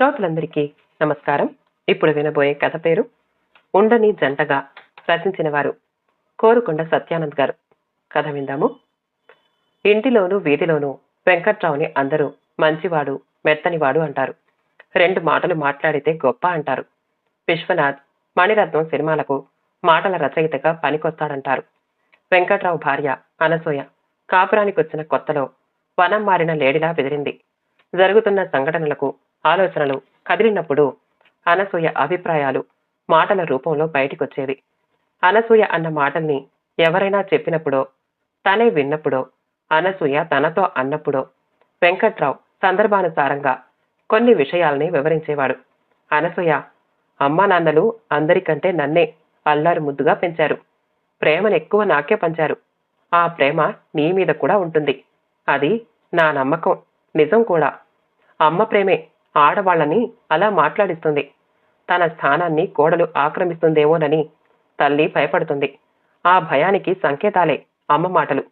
శ్రోతలందరికీ నమస్కారం. ఇప్పుడు వినబోయే కథ పేరు ఉండని జంటగా రచించిన వారు కోరుకొండ సత్యానంద్ గారు. కథ విందాము. ఇంటిలోనూ వీధిలోనూ వెంకట్రావుని అందరూ మంచివాడు మెత్తనివాడు అంటారు. రెండు మాటలు మాట్లాడితే గొప్ప అంటారు. విశ్వనాథ్ మణిరత్నం సినిమాలకు మాటల రచయితగా పనికొస్తాడంటారు. వెంకట్రావు భార్య అనసూయ కాపురానికి వచ్చిన కొత్తలో వనం మారిన లేడిలా బెదిరింది. జరుగుతున్న సంఘటనలకు ఆలోచనలు కదిలినప్పుడు అనసూయ అభిప్రాయాలు మాటల రూపంలో బయటికొచ్చేవి. అనసూయ అన్న మాటల్ని ఎవరైనా చెప్పినప్పుడో తనే విన్నప్పుడో అనసూయ తనతో అన్నప్పుడో వెంకట్రావు సందర్భానుసారంగా కొన్ని విషయాల్ని వివరించేవాడు. అనసూయ అమ్మా నాన్నలు అందరికంటే నన్నే అల్లారు ముద్దుగా పెంచారు. ప్రేమను ఎక్కువ నాకే పంచారు. ఆ ప్రేమ నీ మీద కూడా ఉంటుంది. అది నా నమ్మకం. నిజం కూడా. అమ్మ ప్రేమే. ఆడవాళ్ళని అలా మాట్లాడిస్తుంది. తన స్థానాన్ని కోడలు ఆక్రమిస్తుందేమోనని తల్లి భయపడుతుంది. ఆ భయానికి సంకేతాలే అమ్మ మాటలు.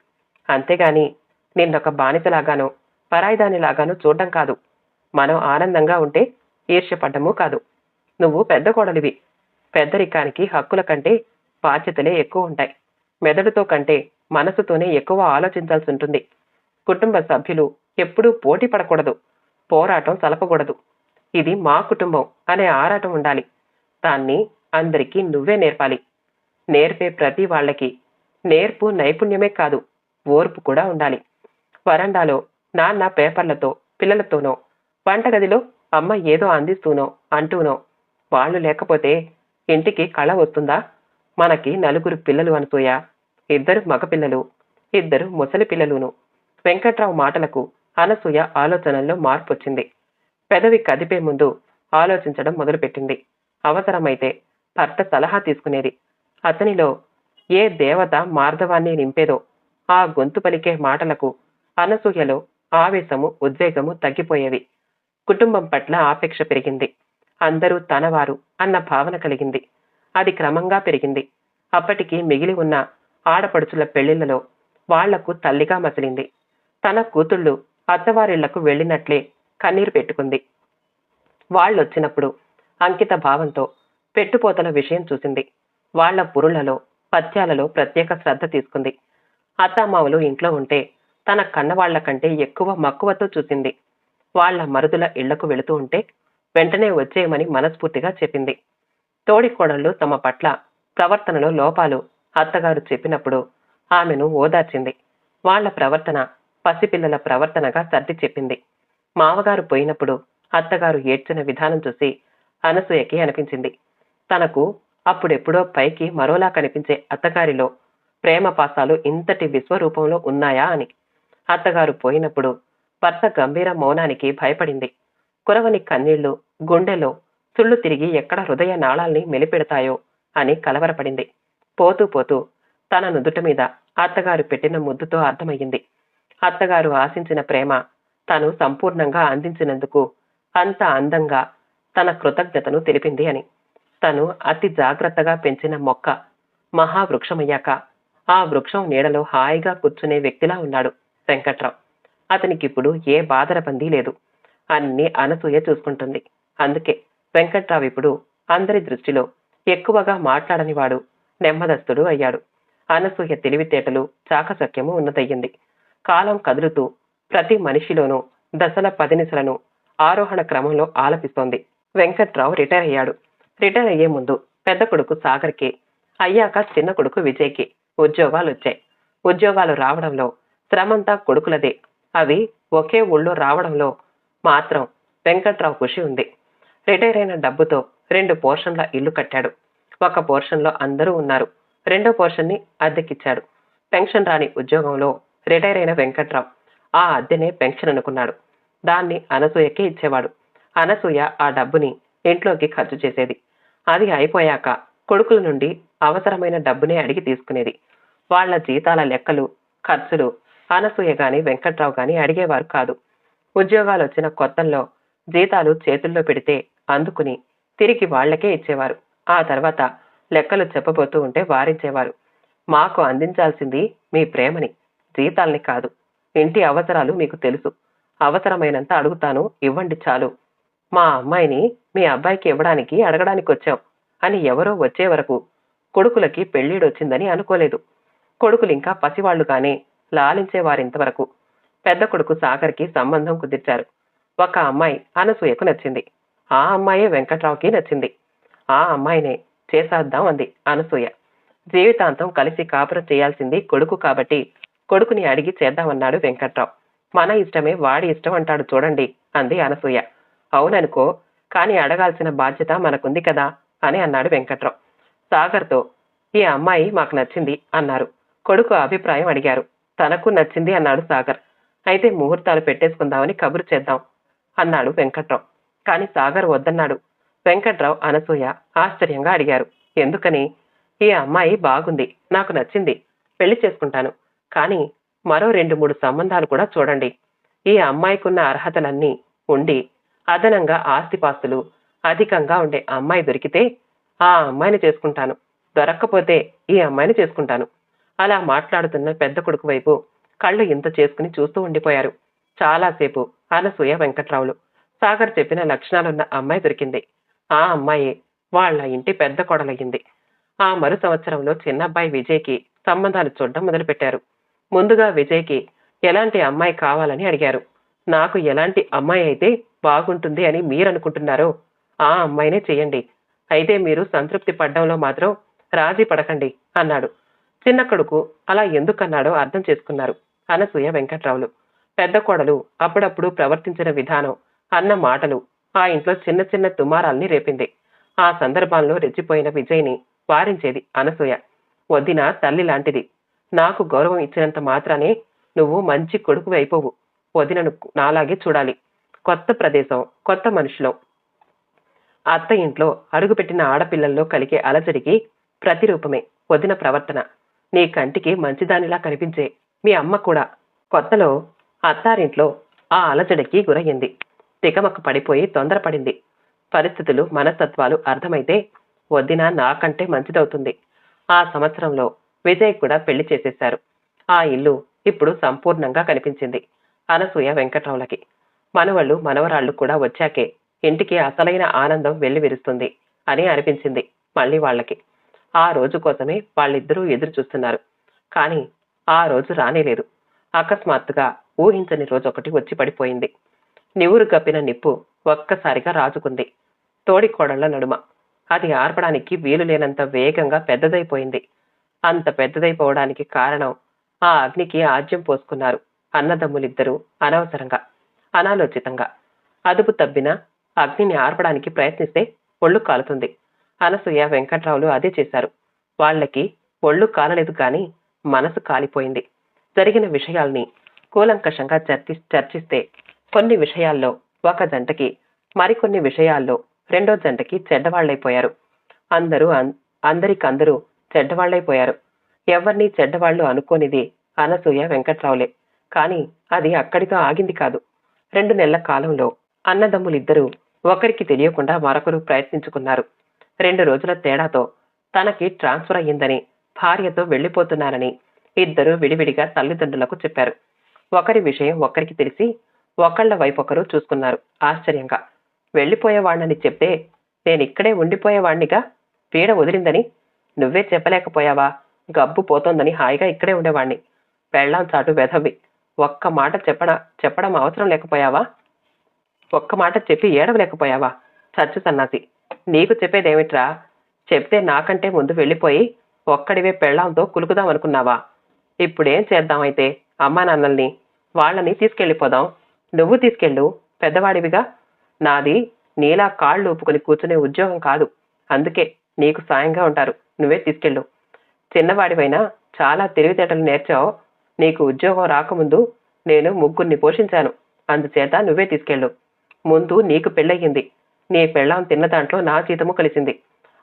అంతేగాని నిన్నొక బానిసలాగానో పరాయిదానిలాగానో చూడడం కాదు. మనం ఆనందంగా ఉంటే ఈర్ష్యపడ్డము కాదు. నువ్వు పెద్ద కోడలివి. పెద్దరికానికి హక్కుల కంటే బాధ్యతలే ఎక్కువ ఉంటాయి. మెదడుతో కంటే మనసుతోనే ఎక్కువ ఆలోచించాల్సి ఉంటుంది. కుటుంబ సభ్యులు ఎప్పుడూ పోటీ పడకూడదు. పోరాటం సలపకూడదు ఇది మా కుటుంబం అనే ఆరాటం ఉండాలి. దాన్ని అందరికీ నువ్వే నేర్పాలి. నేర్పే ప్రతి వాళ్ళకి. నేర్పు నైపుణ్యమే కాదు ఓర్పు కూడా ఉండాలి. వరండాలో నాన్న పేపర్లతో పిల్లలతోనో వంటగదిలో అమ్మ ఏదో అందిస్తూనో అంటూనో వాళ్ళు లేకపోతే ఇంటికి కళ వస్తుందా? మనకి నలుగురు పిల్లలు అనసూయ ఇద్దరు మగపిల్లలు ఇద్దరు ముసలి పిల్లలును. వెంకట్రావు మాటలకు అనసూయ ఆలోచనల్లో మార్పు వచ్చింది పెదవి కదిపే ముందు ఆలోచించడం మొదలుపెట్టింది. అవసరమైతే భర్త సలహా తీసుకునేది. అతనిలో ఏ దేవత మార్ధవాన్ని నింపేదో ఆ గొంతు పలికే మాటలకు అనసూయలో ఆవేశము ఉద్వేగము తగ్గిపోయేవి. కుటుంబం పట్ల ఆపేక్ష పెరిగింది. అందరూ తనవారు అన్న భావన కలిగింది. అది క్రమంగా పెరిగింది. అప్పటికి మిగిలి ఉన్న ఆడపడుచుల పెళ్ళిళ్ళలో వాళ్ళకు తల్లిగా మసిలింది. తన కూతుళ్ళు అత్తవారిళ్ళకు వెళ్ళినట్లే కన్నీరు పెట్టుకుంది. వాళ్ళొచ్చినప్పుడు అంకిత భావంతో పెట్టుపోతల విషయం చూసింది. వాళ్ళ పురులలో పత్యాలలో ప్రత్యేక శ్రద్ధ తీసుకుంది. అత్తామామలు ఇంట్లో ఉంటే తన కన్నవాళ్ళ కంటే ఎక్కువ మక్కువతో చూసింది. వాళ్ళ మరుదుల ఇళ్ళకు వెళుతూ ఉంటే వెంటనే వచ్చేయమని మనస్ఫూర్తిగా చెప్పింది. తోడికోడళ్ళు తమ పట్ల ప్రవర్తనలో లోపాలు అత్తగారు చెప్పినప్పుడు ఆమెను ఓదార్చింది. వాళ్ళ ప్రవర్తన పసిపిల్లల ప్రవర్తనగా సర్ది చెప్పింది. మావగారు పోయినప్పుడు అత్తగారు ఏడ్చిన విధానం చూసి అనసూయకి అనిపించింది. తనకు అప్పుడెప్పుడో పైకి మరోలా కనిపించే అత్తగారిలో ప్రేమ పాసాలు ఇంతటి విశ్వరూపంలో ఉన్నాయా అని. అత్తగారు పోయినప్పుడు భర్త గంభీర మౌనానికి భయపడింది. కురవని కన్నీళ్ళు గుండెలో సుళ్ళు తిరిగి ఎక్కడ హృదయ నాళాల్ని మెలిపెడతాయో అని కలవరపడింది. పోతూ పోతూ తన నుదుట మీద అత్తగారు పెట్టిన ముద్దుతో అర్థమయ్యింది. అత్తగారు ఆశించిన ప్రేమ తను సంపూర్ణంగా అందించినందుకు అంత అందంగా తన కృతజ్ఞతను తెలిపింది అని. తను అతి జాగ్రత్తగా పెంచిన మొక్క మహావృక్షమయ్యాక ఆ వృక్షం నీడలో హాయిగా కూర్చునే వ్యక్తిలా ఉన్నాడు వెంకట్రావు. అతనికిప్పుడు ఏ బాధరబందీ లేదు. అన్ని అనసూయ చూసుకుంటుంది. అందుకే వెంకట్రావు ఇప్పుడు అందరి దృష్టిలో ఎక్కువగా మాట్లాడనివాడు నెమ్మదస్తుడు అయ్యాడు. అనసూయ తెలివితేటలు చాకచక్యము ఉన్నదయ్యింది. కాలం కదులుతూ ప్రతి మనిషిలోనూ దశల పదినిసలను ఆరోహణ క్రమంలో ఆలపిస్తోంది. వెంకట్రావు రిటైర్ అయ్యాడు. రిటైర్ అయ్యే ముందు పెద్ద కొడుకు సాగర్కి అయ్యాక చిన్న కొడుకు విజయ్కి ఉద్యోగాలు వచ్చాయి ఉద్యోగాలు రావడంలో శ్రమంతా కొడుకులదే. అవి ఒకే ఊళ్ళో రావడంలో మాత్రం వెంకట్రావు ఖుషి ఉంది. రిటైర్ అయిన డబ్బుతో రెండు పోర్షన్ల ఇల్లు కట్టాడు. ఒక పోర్షన్లో అందరూ ఉన్నారు. రెండో పోర్షన్ని అద్దెకిచ్చాడు. పెన్షన్ రాని ఉద్యోగంలో రిటైర్ అయిన వెంకట్రావు ఆ అద్దెనే పెన్షన్ అనుకున్నాడు. దాన్ని అనసూయకే ఇచ్చేవాడు. అనసూయ ఆ డబ్బుని ఇంట్లోకి ఖర్చు చేసేది. అది అయిపోయాక కొడుకుల నుండి అవసరమైన డబ్బునే అడిగి తీసుకునేది. వాళ్ళ జీతాల లెక్కలు ఖర్చులు అనసూయ గాని వెంకట్రావు గాని అడిగేవారు కాదు. ఉద్యోగాలు వచ్చిన కొత్తల్లో జీతాలు చేతుల్లో పెడితే అందుకుని తిరిగి వాళ్ళకే ఇచ్చేవారు. ఆ తర్వాత లెక్కలు చెప్పబోతూ ఉంటే వారించేవారు. మాకు అందించాల్సింది మీ ప్రేమని. జీతాల్ని కాదు. ఇంటి అవసరాలు మీకు తెలుసు. అవసరమైనంత అడుగుతాను. ఇవ్వండి చాలు. మా అమ్మాయిని మీ అబ్బాయికి ఇవ్వడానికి అడగడానికి వచ్చాం. అని ఎవరో వచ్చే వరకు కొడుకులకి పెళ్ళిడొచ్చిందని అనుకోలేదు. కొడుకులు ఇంకా పసివాళ్ళుగానే లాలించేవారింతవరకు పెద్ద కొడుకు సాగర్కి సంబంధం కుదిర్చారు. ఒక అమ్మాయి అనసూయకు నచ్చింది. ఆ అమ్మాయే వెంకట్రావుకి నచ్చింది. ఆ అమ్మాయినే చేసేద్దాం అంది అనసూయ. జీవితాంతం కలిసి కాపురం చేయాల్సింది కొడుకు కాబట్టి కొడుకుని అడిగి చేద్దామన్నాడు వెంకట్రావు. మన ఇష్టమే వాడి ఇష్టం అంటాడు చూడండి అంది అనసూయ. అవుననుకో కానీ అడగాల్సిన బాధ్యత మనకుంది కదా అని అన్నాడు వెంకట్రావు. సాగర్తో ఈ అమ్మాయి మాకు నచ్చింది అన్నారు. కొడుకు అభిప్రాయం అడిగారు. తనకు నచ్చింది అన్నాడు సాగర్. అయితే ముహూర్తాలు పెట్టేసుకుందామని కబురు చేద్దాం అన్నాడు వెంకట్రావు. కానీ సాగర్ వద్దన్నాడు వెంకట్రావు అనసూయ ఆశ్చర్యంగా అడిగారు. ఎందుకని? ఈ అమ్మాయి బాగుంది నాకు నచ్చింది. పెళ్ళి చేసుకుంటాను. కానీ మరో రెండు మూడు సంబంధాలు కూడా చూడండి. ఈ అమ్మాయికున్న అర్హతలన్నీ ఉండి అదనంగా ఆస్తిపాస్తులు అధికంగా ఉండే అమ్మాయి దొరికితే ఆ అమ్మాయిని చేసుకుంటాను. దొరక్కపోతే ఈ అమ్మాయిని చేసుకుంటాను. అలా మాట్లాడుతున్న పెద్ద కొడుకు వైపు కళ్ళు ఇంత చేసుకుని చూస్తూ ఉండిపోయారు. చాలాసేపు అనసూయ వెంకట్రావులు. సాగర్ చెప్పిన లక్షణాలున్న అమ్మాయి దొరికింది. ఆ అమ్మాయి వాళ్ళ ఇంటి పెద్ద కొడలయ్యింది. ఆ మరు సంవత్సరంలో చిన్నబ్బాయి విజయ్కి సంబంధాలు చూడడం మొదలుపెట్టారు. ముందుగా విజయ్కి ఎలాంటి అమ్మాయి కావాలని అడిగారు. నాకు ఎలాంటి అమ్మాయి అయితే బాగుంటుంది అని మీరు అనుకుంటున్నారో ఆ అమ్మాయినే చేయండి. అయితే మీరు సంతృప్తి పడ్డంలో మాత్రం రాజీ పడకండి అన్నాడు. చిన్న కొడుకు అలా ఎందుకన్నాడో అర్థం చేసుకున్నారు అనసూయ వెంకట్రావులు. పెద్ద కోడలు అప్పుడప్పుడు ప్రవర్తించిన విధానం అన్న మాటలు ఆ ఇంట్లో చిన్న చిన్న తుమారాల్ని రేపింది. ఆ సందర్భంలో రెచ్చిపోయిన విజయ్ని వారించేది అనసూయ. వదిన తల్లి లాంటిది. నాకు గౌరవం ఇచ్చినంత మాత్రానే నువ్వు మంచి కొడుకు అయిపోవు. వదినను నాలాగే చూడాలి. కొత్త ప్రదేశం కొత్త మనుషులం. అత్త ఇంట్లో అడుగుపెట్టిన ఆడపిల్లల్లో కలిగే అలజడికి ప్రతిరూపమే వదిన ప్రవర్తన. నీ కంటికి మంచిదానిలా కనిపించే మీ అమ్మ కూడా. కొత్తలో అత్తారింట్లో ఆ అలజడికి గురయ్యింది. తికమక పడిపోయి తొందరపడింది. పరిస్థితులు మనస్తత్వాలు అర్థమైతే వదిన నాకంటే మంచిదవుతుంది. ఆ సంవత్సరంలో విజయ్ కూడా పెళ్ళి చేసేశారు. ఆ ఇల్లు ఇప్పుడు సంపూర్ణంగా కనిపించింది. అనసూయ వెంకట్రావులకి. మనవళ్ళు మనవరాళ్ళు కూడా వచ్చాకే ఇంటికి అసలైన ఆనందం వెల్లివిరుస్తుంది అని అనిపించింది మళ్ళీ వాళ్ళకి. ఆ రోజు కోసమే వాళ్ళిద్దరూ ఎదురు చూస్తున్నారు. కానీ ఆ రోజు రానేలేదు. అకస్మాత్తుగా ఊహించని రోజు ఒకటి వచ్చి పడిపోయింది. నివురు కప్పిన నిప్పు ఒక్కసారిగా రాజుకుంది. తోడి కోడళ్ళ నడుమ. అది ఆర్పడానికి వీలు లేనంత వేగంగా పెద్దదైపోయింది. అంత పెద్దదైపోవడానికి కారణం ఆ అగ్నికి ఆజ్యం పోసుకున్నారు అన్నదమ్ములిద్దరూ అనవసరంగా అనాలోచితంగా. అదుపు తబ్బిన అగ్నిని ఆర్పడానికి ప్రయత్నిస్తే ఒళ్ళు కాలుతుంది. అనసూయ వెంకట్రావులు అదే చేశారు. వాళ్ళకి ఒళ్ళు కాలలేదు కానీ మనసు కాలిపోయింది. జరిగిన విషయాల్ని కూలంకషంగా చర్చి చర్చిస్తే కొన్ని విషయాల్లో ఒక జంటకి మరికొన్ని విషయాల్లో రెండో జంటకి చెడ్డవాళ్ళైపోయారు అందరూ అందరికందరూ చెడ్డవాళ్ళైపోయారు ఎవరిని చెడ్డవాళ్ళు అనుకోనిది అనసూయ వెంకట్రావులే. కానీ అది అక్కడితో ఆగింది కాదు. రెండు నెలల కాలంలో అన్నదమ్ములిద్దరూ ఒకరికి తెలియకుండా మరొకరు ప్రయత్నించుకున్నారు. రెండు రోజుల తేడాతో తనకి ట్రాన్స్ఫర్ అయ్యిందని భార్యతో వెళ్ళిపోతున్నానని ఇద్దరు విడివిడిగా తల్లిదండ్రులకు చెప్పారు. ఒకరి విషయం ఒకరికి తెలిసి ఒకళ్ళ వైపు ఒకరు చూసుకున్నారు. ఆశ్చర్యంగా వెళ్ళిపోయేవాణ్ణని చెప్తే నేనిక్కడే ఉండిపోయేవాణ్ణిగా? పీడ వదిలిందని నువ్వే చెప్పలేకపోయావా? గబ్బు పోతోందని హాయిగా ఇక్కడే ఉండేవాణ్ణి. పెళ్ళాం చాటు వెధవి. ఒక్క మాట చెప్పడ చెప్పడం అవసరం లేకపోయావా? ఒక్క మాట చెప్పి ఏడవలేకపోయావా? చచ్చు సన్నాసి. నీకు చెప్పేదేమిట్రా? చెప్తే నాకంటే ముందు వెళ్ళిపోయి ఒక్కడివే పెళ్ళాంతో కులుకుదాం అనుకున్నావా ఇప్పుడేం చేద్దాం అయితే? అమ్మా నాన్నల్ని. వాళ్ళని తీసుకెళ్ళిపోదాం. నువ్వు తీసుకెళ్ళు. పెద్దవాడివిగా. నాది నీలా కాళ్ళు ఊపుకొని కూర్చునే ఉద్యోగం కాదు. అందుకే నీకు సాయంగా ఉంటారు. నువ్వే తీసుకెళ్ళు. చిన్నవాడివైనా చాలా తెలివితేటలు నేర్చావు. నీకు ఉద్యోగం రాకముందు నేను ముగ్గురిని పోషించాను. అందుచేత నువ్వే తీసుకెళ్ళు. ముందు నీకు పెళ్ళయ్యింది. నీ పెళ్ళాం తిన్న దాంట్లో నా జీతము కలిసింది.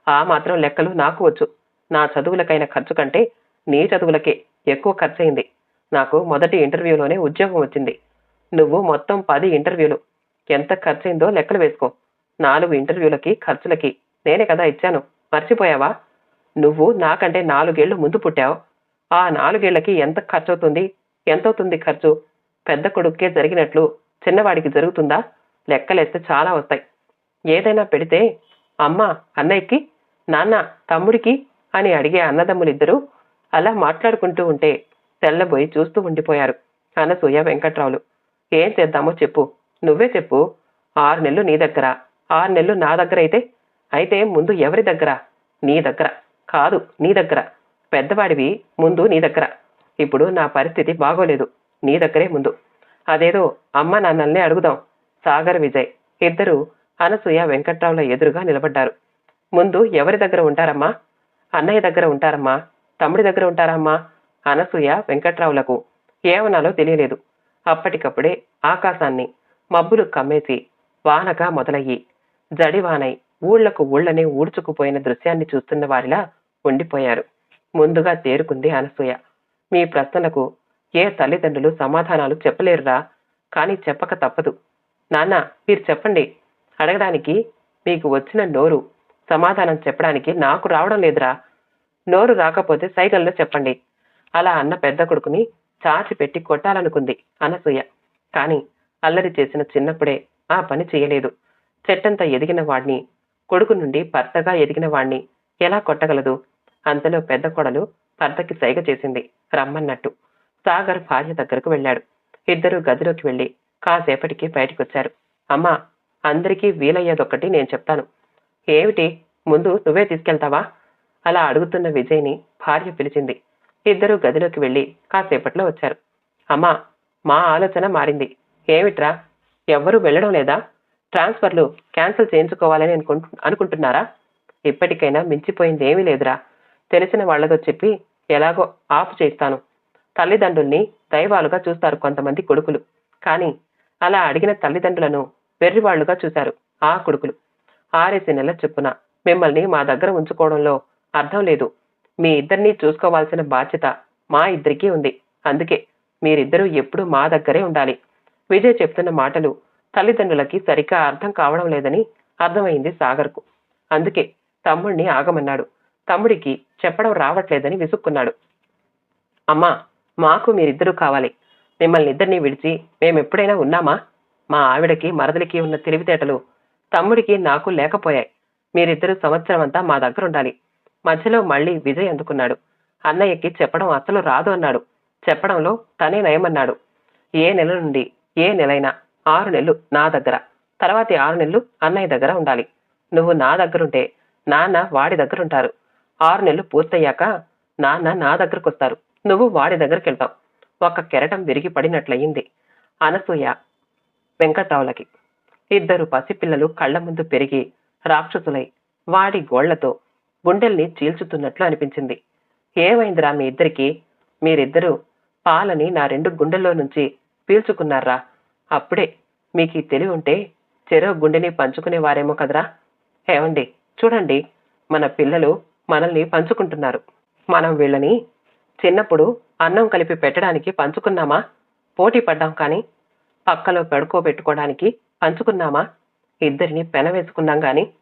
ఆ మాత్రం లెక్కలు నాకు వచ్చు. నా చదువులకైన ఖర్చు కంటే నీ చదువులకే ఎక్కువ ఖర్చయింది. నాకు మొదటి ఇంటర్వ్యూలోనే ఉద్యోగం వచ్చింది. నువ్వు మొత్తం పది ఇంటర్వ్యూలు. ఎంత ఖర్చయిందో లెక్కలు వేసుకో. నాలుగు ఇంటర్వ్యూలకి ఖర్చులకి నేనే కదా ఇచ్చాను. మర్చిపోయావా? నువ్వు నాకంటే నాలుగేళ్ళు ముందు పుట్టావు. ఆ నాలుగేళ్ళకి ఎంత ఖర్చు అవుతుంది ఎంతవుతుంది ఖర్చు? పెద్ద కొడుక్కే జరిగినట్లు చిన్నవాడికి జరుగుతుందా? లెక్కలేస్తే చాలా వస్తాయి. ఏదైనా పెడితే అమ్మ అన్నయ్యకి నాన్న తమ్ముడికి అని అడిగే అన్నదమ్ములిద్దరూ అలా మాట్లాడుకుంటూ ఉంటే తెల్లబోయి చూస్తూ ఉండిపోయారు అనసూయ వెంకట్రావులు. ఏం చేద్దామో చెప్పు. నువ్వే చెప్పు. ఆరు నెలలు నీ దగ్గర. ఆరు నెలలు నా దగ్గర అయితే అయితే ముందు ఎవరి దగ్గర? నీ దగ్గర. కాదు నీ దగ్గర. పెద్దవాడివి ముందు నీ దగ్గర. ఇప్పుడు నా పరిస్థితి బాగోలేదు. నీ దగ్గరే ముందు. అదేదో అమ్మ నాన్నల్ని అడుగుదాం. సాగర్ విజయ్. ఇద్దరు అనసూయ వెంకట్రావుల ఎదురుగా నిలబడ్డారు. ముందు ఎవరి దగ్గర ఉంటారమ్మా? అన్నయ్య దగ్గర ఉంటారమ్మా? తమ్ముడి దగ్గర ఉంటారమ్మా? అనసూయ వెంకట్రావులకు ఏమనాలో తెలియలేదు. అప్పటికప్పుడే ఆకాశాన్ని మబ్బులు కమ్మేసి వానగా మొదలయ్యి జడివానై ఊళ్ళకు ఊళ్ళనే ఊడ్చుకుపోయిన దృశ్యాన్ని చూస్తున్న వారిలా ఉండిపోయారు. ముందుగా తేరుకుంది అనసూయ. మీ ప్రశ్నలకు ఏ తల్లిదండ్రులు సమాధానాలు చెప్పలేరురా? కానీ చెప్పక తప్పదు. నాన్న మీరు చెప్పండి. అడగడానికి మీకు వచ్చిన నోరు సమాధానం చెప్పడానికి నాకు రావడం లేదురా. నోరు రాకపోతే సైగల్లో చెప్పండి. అలా అన్న పెద్ద కొడుకుని చాచి పెట్టి కొట్టాలనుకుంది అనసూయ. కానీ అల్లరి చేసిన చిన్నప్పుడే ఆ పని చేయలేదు. చెట్టంత ఎదిగిన వాడిని కొడుకు నుండి భర్తగా ఎదిగిన వాణ్ణి ఎలా కొట్టగలదు? అంతలో పెద్ద కొడలు భర్తకి సైగ చేసింది రమ్మన్నట్టు. సాగర్ భార్య దగ్గరకు వెళ్ళాడు. ఇద్దరు గదిలోకి వెళ్ళి కాసేపటికి బయటికొచ్చారు. అమ్మా అందరికీ వీలయ్యేదొక్కటి నేను చెప్తాను. ఏమిటి? ముందు నువ్వే తీసుకెళ్తావా? అలా అడుగుతున్న విజయ్ని భార్య పిలిచింది. ఇద్దరు గదిలోకి వెళ్ళి కాసేపట్లో వచ్చారు. అమ్మా మా ఆలోచన మారింది. ఏమిట్రా? ఎవ్వరూ వెళ్ళడం లేదా? ట్రాన్స్ఫర్లు క్యాన్సిల్ చేయించుకోవాలని అనుకుంటు అనుకుంటున్నారా? ఇప్పటికైనా మించిపోయింది ఏమీ లేదురా. తెలిసిన వాళ్ళతో చెప్పి ఎలాగో ఆఫ్ చేస్తాను తల్లిదండ్రుల్ని దైవాలుగా చూస్తారు కొంతమంది కొడుకులు. కానీ అలా అడిగిన తల్లిదండ్రులను వెర్రివాళ్ళుగా చూశారు ఆ కొడుకులు. ఆరేసి నెల చొప్పున మిమ్మల్ని మా దగ్గర ఉంచుకోవడంలో అర్థం లేదు. మీ ఇద్దరిని చూసుకోవాల్సిన బాధ్యత మా ఇద్దరికీ ఉంది. అందుకే మీరిద్దరూ ఎప్పుడూ మా దగ్గరే ఉండాలి. విజయ్ చెప్తున్న మాటలు తల్లిదండ్రులకి సరిగ్గా అర్థం కావడం లేదని అర్థమైంది సాగర్కు. అందుకే తమ్ముడిని ఆగమన్నాడు. తమ్ముడికి చెప్పడం రావట్లేదని విసుక్కున్నాడు. అమ్మా మాకు మీరిద్దరూ కావాలి. మిమ్మల్ని ఇద్దరిని విడిచి మేమెప్పుడైనా ఉన్నామా? మా ఆవిడకి మరదలికి ఉన్న తెలివితేటలు తమ్ముడికి నాకు లేకపోయాయి. మీరిద్దరూ సంవత్సరం అంతా మా దగ్గర ఉండాలి మధ్యలో మళ్ళీ విజయ్ అందుకున్నాడు. అన్నయ్యకి చెప్పడం అసలు రాదు అన్నాడు. చెప్పడంలో తనే నయమన్నాడు. ఏ నెల నుండి ఏ నెలైనా ఆరు నెలలు నా దగ్గర. తర్వాతి ఆరు నెలలు అన్నయ్య దగ్గర ఉండాలి. నువ్వు నా దగ్గరుంటే నాన్న వాడి దగ్గర ఉంటారు ఆరు నెలలు పూర్తయ్యాక నాన్న నా దగ్గరకు వస్తారు నువ్వు వాడి దగ్గరికి వెళ్తావు ఒక కెరటం విరిగి పడినట్లయింది. అనసూయ వెంకట్రావులకి. ఇద్దరు పసిపిల్లలు కళ్ళ ముందు పెరిగి రాక్షసులై వాడి గోళ్ళతో గుండెల్ని చీల్చుతున్నట్లు అనిపించింది. ఏమైందిరా మీ ఇద్దరికి? మీరిద్దరూ పాలని నా రెండు గుండెల్లో నుంచి పీల్చుకున్నారా? అప్పుడే మీకు ఈ తెలివి ఉంటే చెరో గుండెని పంచుకునేవారేమో కదరా? ఏమండి చూడండి. మన పిల్లలు మనల్ని పంచుకుంటున్నారు. మనం వీళ్ళని చిన్నప్పుడు అన్నం కలిపి పెట్టడానికి పంచుకున్నామా? పోటీ పడ్డాం కానీ పక్కలో పెడుకోబెట్టుకోవడానికి పంచుకున్నామా? ఇద్దరిని పెనవేసుకున్నాం కానీ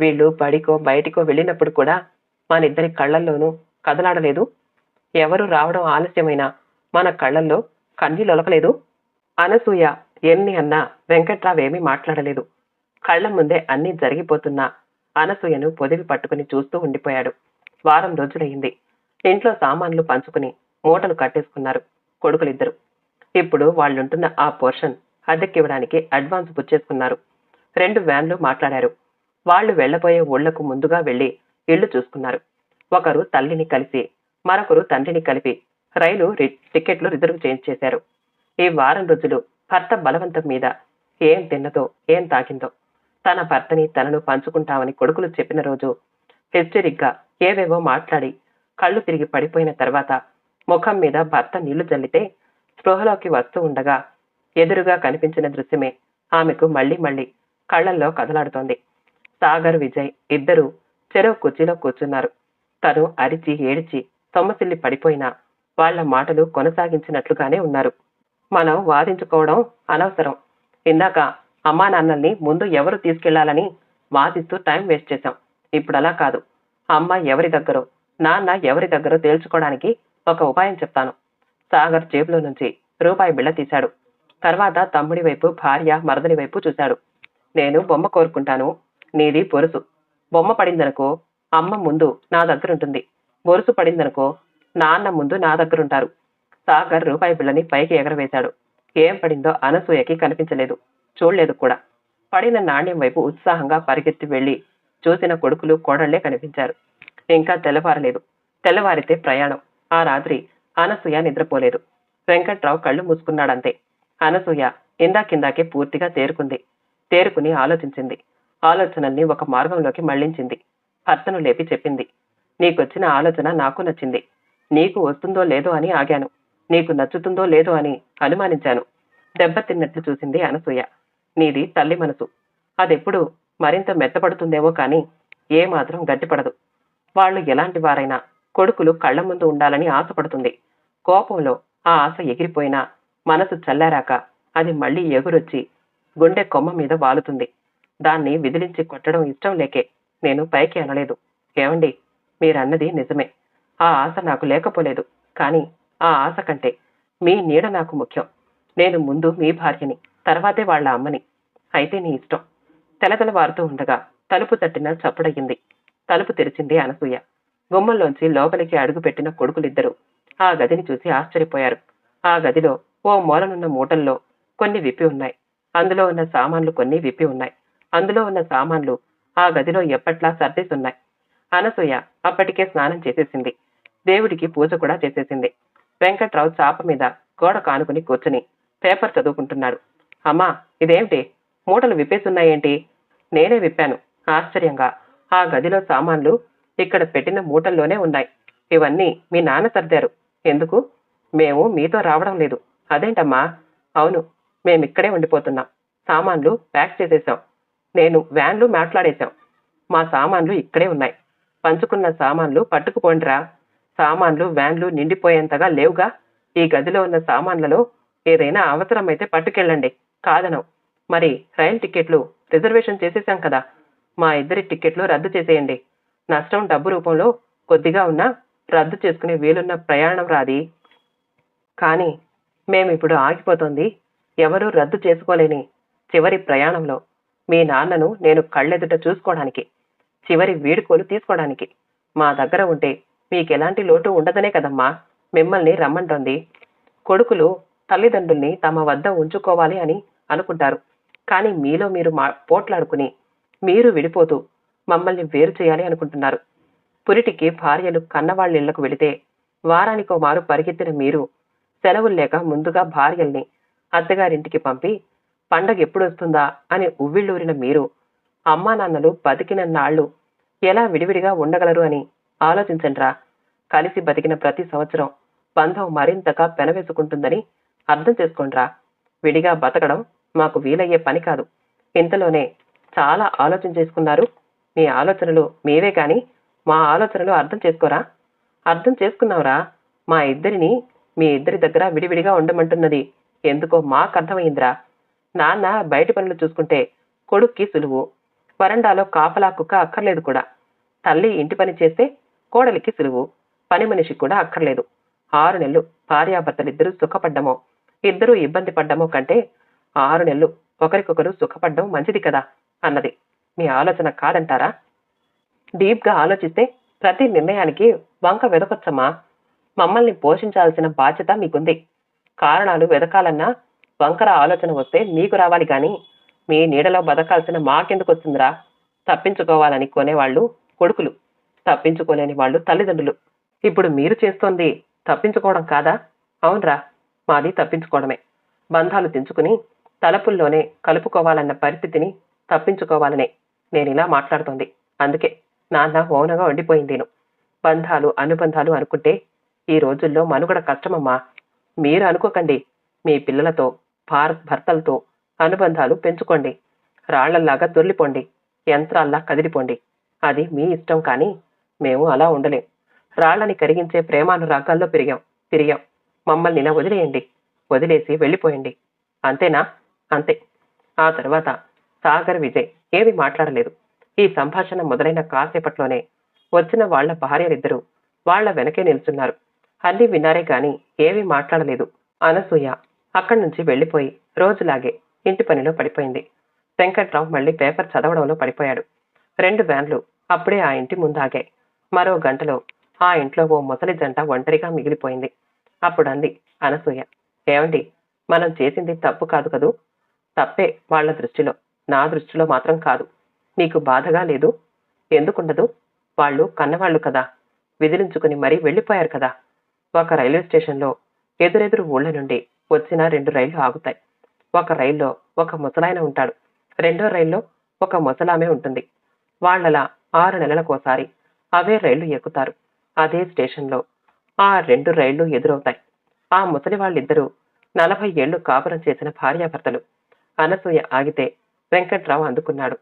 వీళ్ళు బడికో బయటికో వెళ్ళినప్పుడు కూడా మన ఇద్దరి కళ్ళల్లోనూ కదలాడలేదు. ఎవరు రావడం ఆలస్యమైనా మన కళ్ళల్లో కన్నీళ్ళొలకలేదు అనసూయ ఎన్ని అన్నా వెంకట్రావేమీ మాట్లాడలేదు. కళ్ళ ముందే అన్నీ జరిగిపోతున్నా అనసూయను పొదివి పట్టుకుని చూస్తూ ఉండిపోయాడు. వారం రోజులయ్యింది. ఇంట్లో సామాన్లు పంచుకుని మూటలు కట్టేసుకున్నారు కొడుకులిద్దరు. ఇప్పుడు వాళ్ళుంటున్న ఆ పోర్షన్ అద్దెకివ్వడానికి అడ్వాన్స్ పుచ్చేసుకున్నారు రెండు వ్యాన్లు మాట్లాడారు. వాళ్ళు వెళ్ళబోయే ఊళ్ళకు ముందుగా వెళ్ళి ఇళ్ళు చూసుకున్నారు. ఒకరు తల్లిని కలిసి మరొకరు తండ్రిని కలిపి రైలు రి- టికెట్లు రిజర్వ్ చేయించేశారు. ఈ వారం రోజులు. భర్త బలవంతం మీద ఏం తిన్నదో ఏం తాగిందో. తన భర్తని తనను పంచుకుంటామని కొడుకులు చెప్పిన రోజు హెస్టరిక్గా ఏవేవో మాట్లాడి కళ్ళు తిరిగి పడిపోయిన తర్వాత ముఖం మీద భర్త నీళ్ళు చల్లితే స్పృహలోకి వస్తూ ఉండగా ఎదురుగా కనిపించిన దృశ్యమే ఆమెకు మళ్ళీ మళ్ళీ కళ్ళల్లో కదలాడుతోంది. సాగర్ విజయ్ ఇద్దరూ చెరో కుర్చీలో కూర్చున్నారు. తను అరిచి ఏడిచి సొమ్మసిల్లి పడిపోయినా వాళ్ళ మాటలు కొనసాగించినట్లుగానే ఉన్నారు. మనం వాదించుకోవడం అనవసరం. ఇందాక అమ్మా నాన్నల్ని ముందు ఎవరు తీసుకెళ్ళాలని వాదిస్తూ టైం వేస్ట్ చేశాం. ఇప్పుడు అలా కాదు. అమ్మ ఎవరి దగ్గరో నాన్న ఎవరి దగ్గరో తేల్చుకోవడానికి ఒక ఉపాయం చెప్తాను. సాగర్ జేబులో నుంచి రూపాయి బిళ్ళ తీశాడు. తర్వాత తమ్ముడి వైపు భార్య మరదలి వైపు చూశాడు. నేను బొమ్మ కోరుకుంటాను. నీది బొరుసు. బొమ్మ పడిందనుకో అమ్మ ముందు నా దగ్గర ఉంటుంది బొరుసు పడిందనుకో నాన్న ముందు నా దగ్గర ఉంటారు సాగర్ రూపాయి బిళ్ళని పైకి ఎగరవేశాడు. ఏం పడిందో అనసూయకి కనిపించలేదు. చూడలేదు కూడా. పడిన నాణ్యం వైపు ఉత్సాహంగా పరిగెత్తి వెళ్ళి చూసిన కొడుకులు కోడళ్ళే కనిపించారు. ఇంకా తెల్లవారలేదు. తెల్లవారితే ప్రయాణం. ఆ రాత్రి అనసూయ నిద్రపోలేదు. వెంకట్రావు కళ్ళు మూసుకున్నాడంతే. అనసూయ ఇందాకిందాకే పూర్తిగా తేరుకుంది. తేరుకుని ఆలోచించింది. ఆలోచనల్ని ఒక మార్గంలోకి మళ్ళించింది. భర్తను లేపి చెప్పింది. నీకొచ్చిన ఆలోచన నాకు నచ్చింది. నీకు వస్తుందో లేదో అని ఆగాను. నీకు నచ్చుతుందో లేదో అని అనుమానించాను. దెబ్బతిన్నట్లు చూసింది అనసూయ. నీది తల్లి మనసు. అదెప్పుడు మరింత మెత్తపడుతుందేమో కానీ ఏ మాత్రం గట్టిపడదు. వాళ్ళు ఎలాంటి వారైనా కొడుకులు కళ్ళ ముందు ఉండాలని ఆశపడుతుంది. కోపంలో ఆ ఆశ ఎగిరిపోయినా మనసు చల్లారాక అది మళ్ళీ ఎగురొచ్చి గుండె కొమ్మ మీద వాలుతుంది. దాన్ని విదిలించి కొట్టడం ఇష్టం లేకే నేను పైకి అనలేదు. ఏమండి? మీరన్నది నిజమే. ఆ ఆశ నాకు లేకపోలేదు. కానీ ఆ ఆశ కంటే మీ నీడ నాకు ముఖ్యం. నేను ముందు మీ భార్యని తర్వాతే వాళ్ళ అమ్మని. అయితే నీ ఇష్టం. తెలతెలవారుతూ ఉండగా తలుపు తట్టిన చప్పుడయ్యింది. తలుపు తెరిచింది అనసూయ. గుమ్మంలోంచి లోపలికి అడుగుపెట్టిన కొడుకులిద్దరూ ఆ గదిని చూసి ఆశ్చర్యపోయారు. ఆ గదిలో ఓ మూలనున్న మూటల్లో కొన్ని విప్పి ఉన్నాయి. అందులో ఉన్న సామాన్లు కొన్ని విప్పి ఉన్నాయి. అందులో ఉన్న సామాన్లు ఆ గదిలో ఎప్పట్లా సర్దేసున్నాయి. అనసూయ అప్పటికే స్నానం చేసేసింది. దేవుడికి పూజ కూడా చేసేసింది. వెంకట్రావు చాప మీద గోడ కానుకుని కూర్చుని పేపర్ చదువుకుంటున్నాడు. అమ్మా ఇదేమిటి? మూటలు విప్పేసున్నాయేంటి? నేనే విప్పాను. ఆశ్చర్యంగా. ఆ గదిలో సామాన్లు ఇక్కడ పెట్టిన మూటల్లోనే ఉన్నాయి. ఇవన్నీ మీ నాన్న సర్దారు. ఎందుకు? మేము మీతో రావడం లేదు. అదేంటమ్మా? అవును మేమిక్కడే ఉండిపోతున్నాం. సామాన్లు ప్యాక్ చేసేసాం నేను వ్యాన్లు మాట్లాడేశాం. మా సామాన్లు ఇక్కడే ఉన్నాయి. పంచుకున్న సామాన్లు పట్టుకుపోండిరా. సామాన్లు వ్యాన్లు నిండిపోయేంతగా లేవుగా? ఈ గదిలో ఉన్న సామాన్లలో ఏదైనా అవసరమైతే పట్టుకెళ్ళండి. కాదనం మరి రైలు టికెట్లు రిజర్వేషన్ చేసేసాం కదా. మా ఇద్దరి టికెట్లు రద్దు చేసేయండి. నష్టం డబ్బు రూపంలో కొద్దిగా ఉన్నా రద్దు చేసుకునే వీలున్న ప్రయాణం రాది. కానీ మేమిప్పుడు ఆగిపోతుంది. ఎవరూ రద్దు చేసుకోలేని చివరి ప్రయాణంలో. మీ నాన్నను నేను కళ్ళెదుట చూసుకోవడానికి చివరి వీడుకోలు తీసుకోవడానికి మా దగ్గర ఉంటే మీకెలాంటి లోటు ఉండదనే కదమ్మా. మిమ్మల్ని రమ్మంటోంది. కొడుకులు తల్లిదండ్రుల్ని తమ వద్ద ఉంచుకోవాలి అని అనుకుంటారు. కానీ మీలో మీరు మా పోట్లాడుకుని మీరు విడిపోతూ మమ్మల్ని వేరు చేయాలి అనుకుంటున్నారు. పురిటికి భార్యలు కన్నవాళ్ళిళ్ళకు వెళితే వారానికో మారు పరిగెత్తిన మీరు సెలవులు లేక ముందుగా భార్యల్ని అత్తగారింటికి పంపి పండగ ఎప్పుడు వస్తుందా అని ఉవ్విళ్ళూరిన మీరు అమ్మా నాన్నలు బతికిన ఎలా విడివిడిగా ఉండగలరు అని ఆలోచించండ్రా. కలిసి బతికిన ప్రతి సంవత్సరం బంధం మరింతగా పెనవేసుకుంటుందని అర్థం చేసుకోండ్రా. విడిగా బతకడం మాకు వీలయ్యే పని కాదు. ఇంతలోనే చాలా ఆలోచన చేసుకున్నారు. మీ ఆలోచనలు మీవే కాని మా ఆలోచనలు అర్థం చేసుకోరా? అర్థం చేసుకున్నావురా. మా ఇద్దరిని మీ ఇద్దరి దగ్గర విడివిడిగా ఉండమంటున్నది ఎందుకో మాకు అర్థమైందిరా. నాన్న బయట పనులు చూసుకుంటే కొడుక్కి సులువు. వరండాలో కాపలా కుక్క అక్కర్లేదు కూడా. తల్లి ఇంటి పని చేస్తే కోడలికి సులువు. పని మనిషికి కూడా అక్కర్లేదు. ఆరు నెలలు భార్యాభర్తలిద్దరూ సుఖపడ్డమో ఇద్దరూ ఇబ్బంది పడ్డమో కంటే ఆరు నెలలు ఒకరికొకరు సుఖపడ్డం మంచిది కదా అన్నది. మీ ఆలోచన కాదంటారా? డీప్గా ఆలోచిస్తే ప్రతి నిర్ణయానికి వంక వెదకొచ్చమ్మా. మమ్మల్ని పోషించాల్సిన బాధ్యత మీకుంది. కారణాలు వెదకాలన్నా వంకర ఆలోచన వస్తే మీకు రావాలి కానీ మీ నీడలో బతకాల్సిన మాకెందుకు వస్తుందిరా తప్పించుకోవాలని కొనేవాళ్ళు కొడుకులు. తప్పించుకోలేని వాళ్ళు తల్లిదండ్రులు. ఇప్పుడు మీరు చేస్తోంది తప్పించుకోవడం కాదా? అవునరా మాది తప్పించుకోవడమే. బంధాలు తెంచుకుని తలపుల్లోనే కలుపుకోవాలన్న పరిస్థితిని తప్పించుకోవాలనే. నేను ఇలా మాట్లాడుతోంది. అందుకే నాన్న మౌనంగా ఉండిపోయిందేను బంధాలు అనుబంధాలు అనుకుంటే ఈ రోజుల్లో మనుగడ కష్టమమ్మా. మీరు అనుకోకండి. మీ పిల్లలతో భారత్ భర్తలతో అనుబంధాలు పెంచుకోండి. రాళ్ళలాగా దొర్లిపోండి. యంత్రాల్లా కదిలిపోండి. అది మీ ఇష్టం కానీ మేము అలా ఉండలేం. రాళ్ళని కరిగించే ప్రేమానురాగాల్లో పెరిగాం. తిరిగాం. మమ్మల్ని ఇలా వదిలేయండి. వదిలేసి వెళ్ళిపోయండి. అంతేనా? అంతే. ఆ తర్వాత సాగర్ విజయ్ ఏమీ మాట్లాడలేదు. ఈ సంభాషణ మొదలైన కాసేపట్లోనే వచ్చిన వాళ్ళ భార్యలిద్దరూ వాళ్ళ వెనకే నిల్చున్నారు అన్ని విన్నారే గాని ఏమీ మాట్లాడలేదు. అనసూయ అక్కడి నుంచి వెళ్ళిపోయి రోజులాగే ఇంటి పనిలో పడిపోయింది. వెంకట్రావు మళ్ళీ పేపర్ చదవడంలో పడిపోయాడు. రెండు వ్యాన్లు అప్పుడే ఆ ఇంటి ముందాగాయి. మరో గంటలో ఆ ఇంట్లో ఓ ముసలి జంట ఒంటరిగా మిగిలిపోయింది. అప్పుడు అంది అనసూయ. ఏమండి మనం చేసింది తప్పు కాదు కదూ? తప్పే వాళ్ళ దృష్టిలో. నా దృష్టిలో మాత్రం కాదు. నీకు బాధగా లేదు? ఎందుకుండదు? వాళ్ళు కన్నవాళ్ళు కదా. విదిలించుకుని మరీ వెళ్ళిపోయారు కదా. ఒక రైల్వే స్టేషన్లో ఎదురెదురు ఊళ్ళ నుండి వచ్చిన రెండు రైళ్ళు ఆగుతాయి. ఒక రైల్లో ఒక ముసలాయన ఉంటాడు. రెండో రైల్లో ఒక ముసలామె ఉంటుంది. వాళ్ళలా ఆరు నెలలకోసారి అవే రైళ్ళు ఎక్కుతారు. అదే స్టేషన్లో. ఆ రెండు రైళ్ళు ఎదురవుతాయి. ఆ ముసలి వాళ్ళిద్దరూ నలభై ఏళ్ళు కాపురం చేసిన భార్యాభర్తలు. అనసూయ ఆగితే వెంకట్రావు అందుకున్నాడు.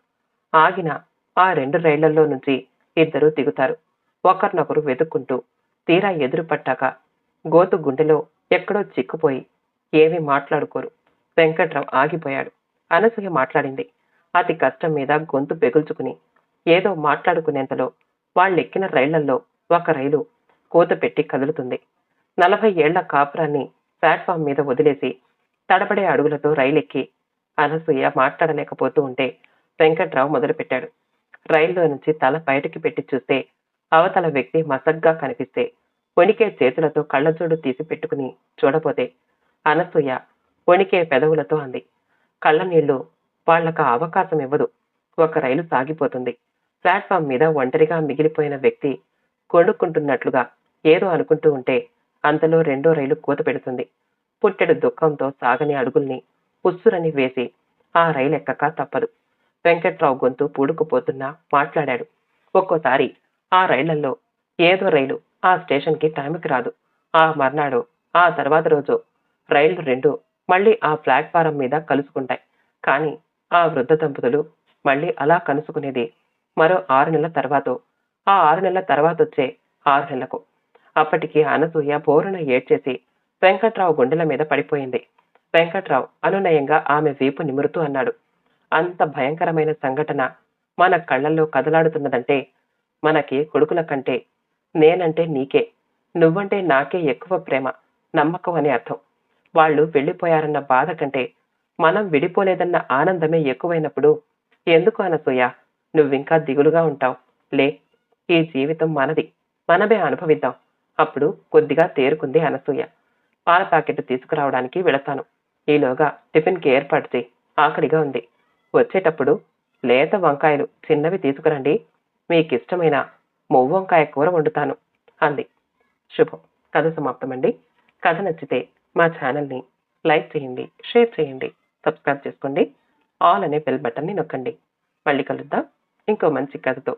ఆగిన ఆ రెండు రైళ్ళలో నుంచి ఇద్దరూ దిగుతారు. ఒకరినొకరు వెతుక్కుంటూ తీరా ఎదురు పట్టాక గోతు గుండెలో ఎక్కడో చిక్కుపోయి ఏమీ మాట్లాడుకోరు. వెంకట్రావు ఆగిపోయాడు. అనసూయ మాట్లాడింది. అతి కష్టం మీద గొంతు పెగుల్చుకుని ఏదో మాట్లాడుకునేంతలో వాళ్ళెక్కిన రైళ్ళల్లో ఒక రైలు కూతపెట్టి కదులుతుంది. నలభై ఏళ్ళ కాపురాన్ని ప్లాట్ఫామ్ మీద వదిలేసి తడబడే అడుగులతో రైలెక్కి అనసూయ మాట్లాడలేకపోతూ ఉంటే వెంకట్రావు మొదలుపెట్టాడు. రైల్లో నుంచి తల బయటికి పెట్టి చూస్తే అవతల వ్యక్తి మసగ్గా కనిపిస్తే వణికే చేతులతో కళ్ళజోడు తీసి పెట్టుకుని చూడపోతే అనసూయ వణికే పెదవులతో అంది. కళ్ళ నీళ్ళు వాళ్ళకు అవకాశం ఇవ్వదు. ఒక రైలు సాగిపోతుంది. ప్లాట్ఫామ్ మీద ఒంటరిగా మిగిలిపోయిన వ్యక్తి కొనుక్కుంటున్నట్లుగా ఏదో అనుకుంటూ ఉంటే అంతలో రెండో రైలు కూత పెడుతుంది. పుట్టెడు దుఃఖంతో సాగని అడుగుల్ని ఉస్సురని వేసి ఆ రైలు ఎక్కక తప్పదు. వెంకట్రావు గొంతు పూడుకుపోతున్నా మాట్లాడాడు. ఒక్కోసారి ఆ రైళ్ళలో ఏదో రైలు ఆ స్టేషన్కి టైంకి రాదు. ఆ మర్నాడు ఆ తర్వాత రోజు రైళ్ళు రెండు మళ్ళీ ఆ ప్లాట్ఫారం మీద కలుసుకుంటాయి. కానీ ఆ వృద్ధ దంపతులు మళ్ళీ అలా కలుసుకునేది మరో ఆరు నెలల తర్వాత. ఆ ఆరు నెలల తర్వాత వచ్చే ఆరు నెలలకు. అప్పటికి అనసూయ బోరున ఏడ్చేసి వెంకట్రావు గుండెల మీద పడిపోయింది. వెంకట్రావు అనునయంగా ఆమె వీపు నిమురుతూ అన్నాడు. అంత భయంకరమైన సంఘటన మన కళ్ళల్లో కదలాడుతున్నదంటే మనకి కొడుకుల కంటే నేనంటే నీకే నువ్వంటే నాకే ఎక్కువ ప్రేమ నమ్మకం అని అర్థం. వాళ్ళు వెళ్ళిపోయారన్న బాధ కంటే మనం విడిపోలేదన్న ఆనందమే ఎక్కువైనప్పుడు ఎందుకు అనసూయ? నువ్వింకా దిగులుగా ఉంటావు. లే ఈ జీవితం మనది. మనమే అనుభవిద్దాం. అప్పుడు కొద్దిగా తేరుకుంది అనసూయ. పాల ప్యాకెట్ తీసుకురావడానికి వెళతాను. ఈలోగా టిఫిన్కి ఏర్పాటు చేయి ఆకలిగా ఉంది. వచ్చేటప్పుడు లేత వంకాయలు చిన్నవి తీసుకురండి. మీకిష్టమైన మొవ్వు వంకాయ కూర వండుతాను అంది. శుభం. కథ సమాప్తమండి. కథ నచ్చితే మా ఛానల్ని లైక్ చేయండి షేర్ చేయండి సబ్స్క్రైబ్ చేసుకోండి. ఆల్ అనే బెల్ బటన్ని నొక్కండి. మళ్ళీ కలుద్దాం. ఇంకో మంచి కథతో